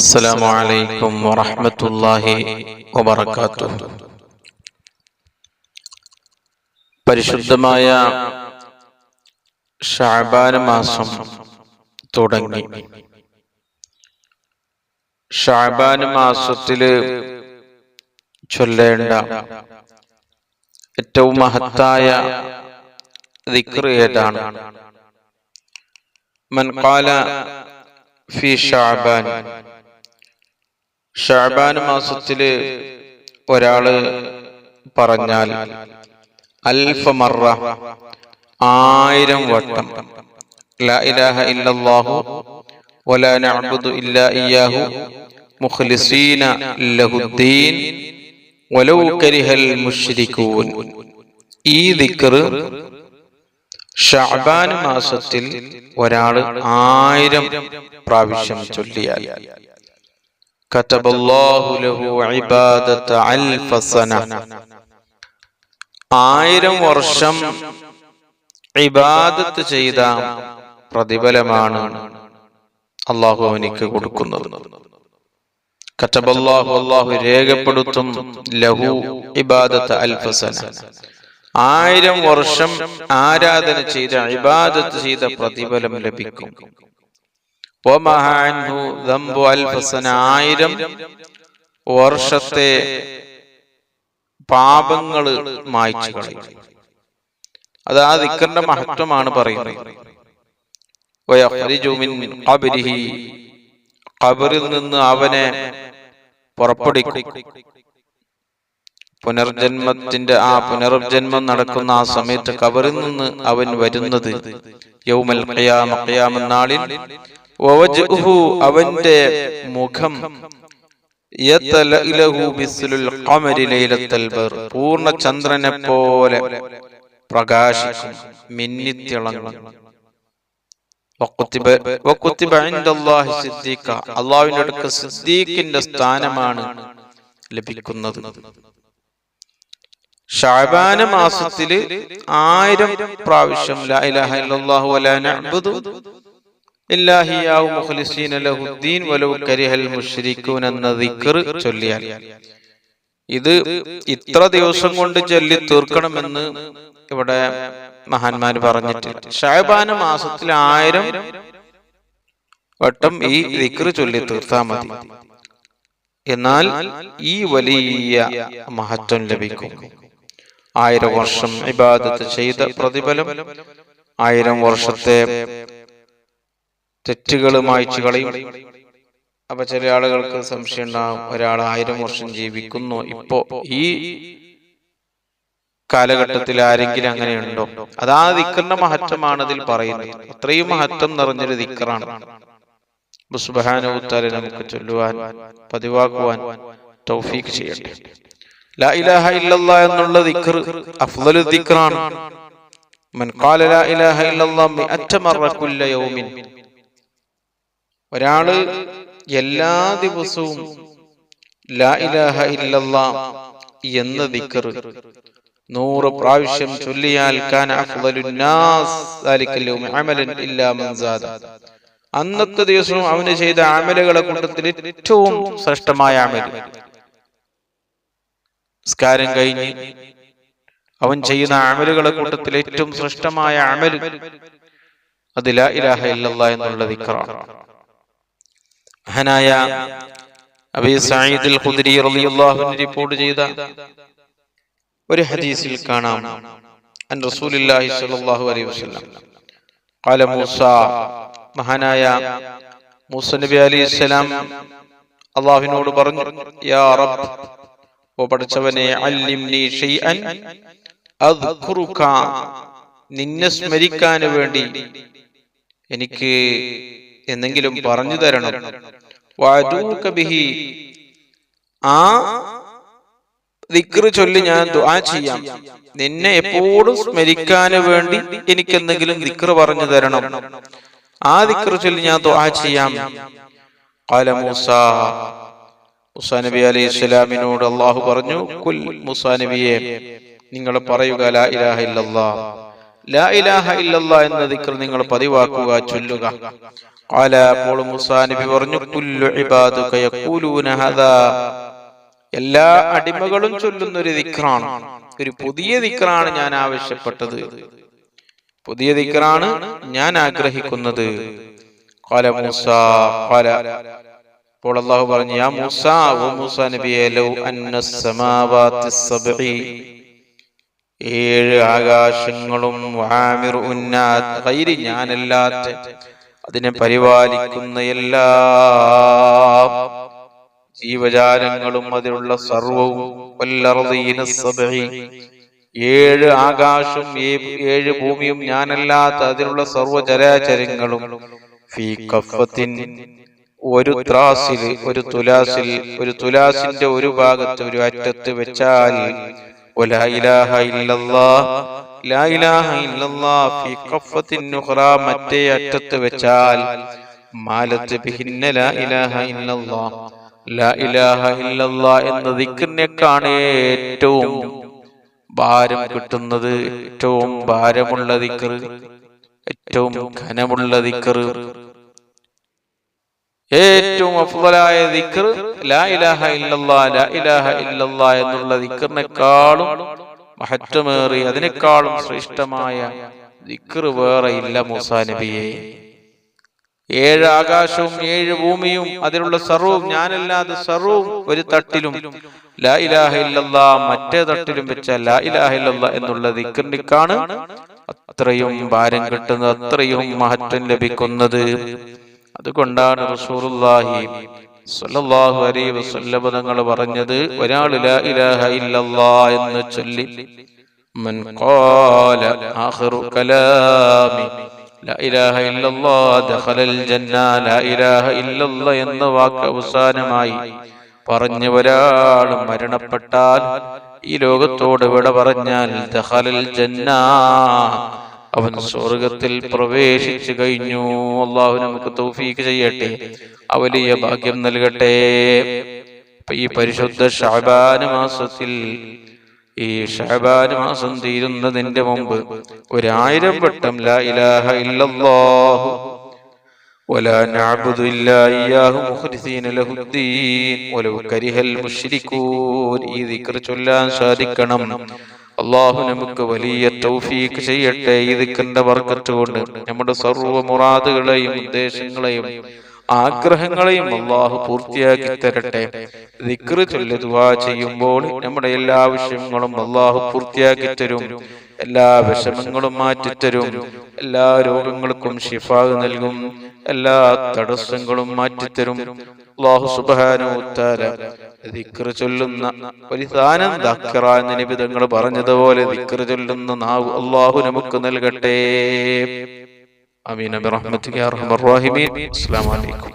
السلام عليكم ورحمة الله وبركاته പരിശുദ്ധമായ ഷാബാന മാസം തുടങ്ങി ഷാബാന മാസത്തില് ചൊല്ലേണ്ട ഏറ്റവും മഹത്തായ ദിക്ർ ഏതാണ് മൻ ഖാല ഫി ഷാബാൻ ഷാബാൻ മാസത്തിൽ ഒരാൾ പറഞ്ഞാൽ അൽഫമറ ആയിരം വട്ടം. ലാ ഇലാഹ ഇല്ലല്ലാഹു വലാ ഇല്ലാ മുഖ്ലിസീന ലഹുദ്ദീൻ വലൗ കരിഹൽ ഈ ദിക്ർ മാസത്തിൽ ഒരാൾ ആയിരം പ്രാവശ്യം ചൊല്ലിയാൽ. കതബല്ലാഹു ലഹു ഇബാദത ألف സന. ആയിരം വർഷം ഇബാദത്ത് ചെയ്ത പ്രതിഫലമാണ് അള്ളാഹു അവനിക്ക് കൊടുക്കുന്നത്. കറ്റബല്ലാഹു അള്ളാഹു രേഖപ്പെടുത്തും ലഹു ഇബാദത്ത് അൽഫസന ആയിരം വർഷം ആരാധന ചെയ്ത ഇബാദത്ത് ചെയ്ത പ്രതിഫലം ലഭിക്കും. ആയിരം വർഷത്തെ പാപങ്ങൾ മായ്ച്ചു കളയും. അത് ദിക്കറിന്റെ മഹത്വമാണ് പറയുന്നത്. ഖബറിൽ നിന്ന് അവനെ പുറപ്പെടുക്കും പുനർജന്മത്തിന്റെ ആ പുനർജന്മം നടക്കുന്ന ആ സമയത്ത് കബറിൽ നിന്ന് അവൻ വരുന്നത് യൗമൽ ഖിയാമ ഖിയാമ നാളിൽ അവന്റെ മുഖം. പൂർണ ചന്ദ്രനെ പോലെ പ്രകാശിക്കും. മിന്നിത്തിളങ്ങും. അടുക്ക സിദ്ദീഖിന്റെ സ്ഥാനമാണ് ലഭിക്കുന്നത്. ഷാബാന മാസത്തിൽ ആയിരം പ്രാവശ്യം ലാ ഇലാഹ ലഹുദ്ദീൻ കരിഹൽ എന്ന ചൊല്ലിയാൽ. ഇത് ഇത്ര ദിവസം കൊണ്ട് ചൊല്ലി തീർക്കണമെന്ന് ഇവിടെ മഹാന്മാര് പറഞ്ഞിട്ടില്ല ഷാബാന മാസത്തിൽ ആയിരം വട്ടം ഈ ദിക്ർ ചൊല്ലി തീർത്താൽ മതി. എന്നാൽ ഈ വലിയ മഹത്വം ലഭിക്കും. ആയിരം വർഷം ഇബാദത്ത് ചെയ്ത പ്രതിഫലം ആയിരം വർഷത്തെ തെറ്റുകൾ മായ്ച്ചു കളയും അപ്പൊ ചില ആളുകൾക്ക് സംശയം ഉണ്ടാകും ഒരാൾ ആയിരം വർഷം ജീവിക്കുന്നു. ഇപ്പോ ഈ കാലഘട്ടത്തിൽ ആരെങ്കിലും അങ്ങനെയുണ്ടോ? അതാ ദിക്കറിന്റെ മഹത്വമാണ് ഇതിൽ പറയുന്നത്. അത്രയും മഹത്വം നിറഞ്ഞൊരു ദിക്കറാണ്. ബുസ്ബഹാനൂത്താലെ നമുക്ക് ചൊല്ലുവാൻ പതിവാക്കുവാൻ തൗഫീഖ് ചെയ്യട്ടെ. ലാ ഇലാഹ ഇല്ലല്ലാ എന്നുള്ള ദിക്ർ അഫ്ളലു ദിക്റാണ് മൻ ഖാല ലാ ഇലാഹ ഇല്ലല്ലാ മിഅത്ത മറ കുല്ല യൗമിൻ. ഒരാൾ എല്ലാ ദിവസവും ലാ ഇലാഹ എന്ന ദിക്കർ നൂറ് പ്രാവശ്യം ചൊല്ലിയാൽ അന്നത്തെ ദിവസവും അവന് ചെയ്ത അമലുകളെ കൂട്ടത്തിൽ ഏറ്റവും ശ്രേഷ്ഠമായ അമൽ സ്കാരം കഴിഞ്ഞ് അവൻ ചെയ്യുന്ന അമലുകളെ കൂട്ടത്തിൽ ഏറ്റവും ശ്രേഷ്ഠമായ അമൽ അത് ലാ ഇലാഹ ഇല്ലല്ലാ എന്നുള്ള ദിക്റാണ് മഹാനായ അബി ഖുദ്രി ഖുദരി റളിയല്ലാഹു അൻഹു റിപ്പോർട്ട് ചെയ്ത ഒരു ഹദീസിൽ കാണാം. അൻ റസൂലുള്ളാഹി സ്വല്ലല്ലാഹു അലൈഹി വസല്ലം ഖാല മൂസ മഹാനായ മൂസ നബി അലൈഹി സ്വലാം അള്ളാഹുവിനോട് പറഞ്ഞു യാ റബ്ബ് ഓ പഠിച്ചവനെ അല്ലിംനി ഷൈഅൻ അദ്ഖുറുക നിന്നെ സ്മരിക്കാൻ വേണ്ടി എനിക്ക് എന്തെങ്കിലും പറഞ്ഞു തരണം. ബിഹി. ആ ദിക്റ് ചൊല്ലി ഞാൻ ദുആ ചെയ്യാം. നിന്നെ എപ്പോഴും സ്മരിക്കാൻ വേണ്ടി എനിക്ക് എന്തെങ്കിലും ദിക്റ് പറഞ്ഞു തരണം. ആ ദിക്റ് ചൊല്ലി ഞാൻ ദുആ ചെയ്യാം. ഖാല മൂസ. മുസാ. നബി അലൈഹി സ്വലാമിനോട് അള്ളാഹു പറഞ്ഞു കുൽ മുസാ നബിയെ നിങ്ങൾ പറയുക ലാ ഇലാഹ ഇല്ലല്ലാ. ലാ ഇലാഹ ഇല്ലല്ലാ എന്ന ദിക്ർ നിങ്ങൾ പതിവാക്കുക ചൊല്ലുക. ഖാല അപ്പോൾ മൂസാ നബി പറഞ്ഞു കുല്ലു ഇബാദുക യഖൂലൂന ഹദാ. എല്ലാ അടിമകളും ചൊല്ലുന്ന ഒരു ദിക്റാണ്. ഒരു പുതിയ ദിക്റാണ് ഞാൻ ആവശ്യപ്പെട്ടത്. പുതിയ ദിക്റാണ് ഞാൻ ആഗ്രഹിക്കുന്നത്. قال മൂസ قال അപ്പോൾ അള്ളാഹു പറഞ്ഞു യാ മൂസ ഓ മൂസ നബിയെ ലൗ അന്ന സമാവാതി സബ്ഇ ഏഴ് ആകാശങ്ങളും വാമിർ ഉന്നാത് ഗൈരി ഞാനല്ലാത്ത അതിനെ പരിപാലിക്കുന്ന എല്ലാ ജീവജാലങ്ങളും അതിലുള്ള സർവവും ഏഴ് ആകാശം ഏഴ് ഭൂമിയും ഞാനല്ലാത്ത അതിലുള്ള സർവചരാചരങ്ങളും ഫീ കഫത്തിൻ ഒരു ത്രാസിൽ ഒരു തുലാസിൽ ഒരു തുലാസിന്റെ ഒരു ഭാഗത്ത് ഒരു അറ്റത്ത് വെച്ചാൽ ഇലാഹ ഇല്ലല്ലാഹ് മറ്റേ അറ്റത്ത് വെച്ചാൽ മാലത്ത് ബിഹിന്ന ലാ ഇലാഹ ഇല്ലല്ലാ ലാ ഇലാഹ ഇല്ലല്ലാ എന്ന ദിക്കിനേക്കാണ് ഏറ്റവും ഭാരം കിട്ടുന്നത് ഏറ്റവും ഭാരമുള്ള ദിക്കർ ഏറ്റവും ഘനമുള്ള ദിക്കർ ഏറ്റവും അഫ്ലായ ദിക്കർ ലാ ഇലാഹ ഇല്ലല്ലാ ലാ ഇലാഹ ഇല്ലല്ലാ എന്നുള്ള ദിക്കറിനേക്കാളും മഹത്വമേറി അതിനേക്കാളും ശ്രേഷ്ഠമായ ദിക്ർ വേറെ ഇല്ല മൂസാ നബിയെ. ഏഴ് ആകാശവും ഏഴ് ഭൂമിയും അതിലുള്ള സർവവും ഞാനല്ലാതെ സർവവും ഒരു തട്ടിലും ലാ ഇലാഹ ഇല്ലല്ലാ മറ്റേ തട്ടിലും വെച്ച ലാ ഇലാഹ ഇല്ലല്ല എന്നുള്ള ദിക്കറിനിക്കാണ് അത്രയും ഭാരം കിട്ടുന്നത് അത്രയും മഹത്വം ലഭിക്കുന്നത്. അതുകൊണ്ടാണ് റസൂലുള്ളാഹി സ്വല്ലല്ലാഹു അലൈഹി വസല്ലം തങ്ങൾ പറഞ്ഞത് ഒരാൾ ലാ ഇലാഹ ഇല്ലല്ലാ എന്ന് ചൊല്ലി മൻ ഖാല ആഖിറു കലാമി ലാ ഇലാഹ ഇല്ലല്ലാ ദഖലൽ ജന്ന ലാ ഇലാഹ ഇല്ലല്ലാ എന്ന വാക്ക് അവസാനമായി പറഞ്ഞ ഒരാൾ മരണപ്പെട്ടാൽ ഈ ലോകത്തോട് വിട പറഞ്ഞാൽ ദഖലൽ ജന്ന. അവൻ സ്വർഗത്തിൽ പ്രവേശിച്ചു കഴിഞ്ഞു അള്ളാഹു നമുക്ക് തൗഫീക്ക് ചെയ്യട്ടെ ആ വലിയ ഭാഗ്യം നൽകട്ടെ അപ്പൊ ഈ പരിശുദ്ധ ഷാബാന മാസത്തിൽ ഈ ഷാബാന മാസം തീരുന്നതിന്റെ മുമ്പ് ഒരായിരം വട്ടം ലാ ഇലാഹ ഇല്ലല്ലാഹു ولا نعبد إلا إياه مخلصين له الدين ولو كره المشركون ഈ ദിക്ർ ചൊല്ലാൻ സാധിക്കണം അള്ളാഹു നമുക്ക് വലിയ തൗഫീക്ക് ചെയ്യട്ടെ. ഈ ദിക്റിന്റെ വർക്കത്ത് കൊണ്ട് നമ്മുടെ സർവ മുറാദുകളെയും ഉദ്ദേശങ്ങളെയും ആഗ്രഹങ്ങളെയും അള്ളാഹു പൂർത്തിയാക്കി തരട്ടെ. ദിക്ർ ചൊല്ലി ദുആ ചെയ്യുമ്പോൾ നമ്മുടെ എല്ലാ ആവശ്യങ്ങളും അള്ളാഹു പൂർത്തിയാക്കി തരും. എല്ലാ വിഷമങ്ങളും മാറ്റിത്തരും എല്ലാ രോഗങ്ങൾക്കും ഷിഫാഗ് നൽകും. എല്ലാ തടസ്സങ്ങളും മാറ്റിത്തരും അള്ളാഹു സുബാനോത്താര ദിക്ർ ചൊല്ലുന്ന ഒരു സാനം ദക്കറ എന്ന നിബിധങ്ങൾ പറഞ്ഞതുപോലെ ദിക്ർ ചൊല്ലുന്ന നാവ് അള്ളാഹു നമുക്ക് നൽകട്ടെ. അമീൻ അബി റഹ്മത്ത് അസ്സലാമു അലൈക്കും.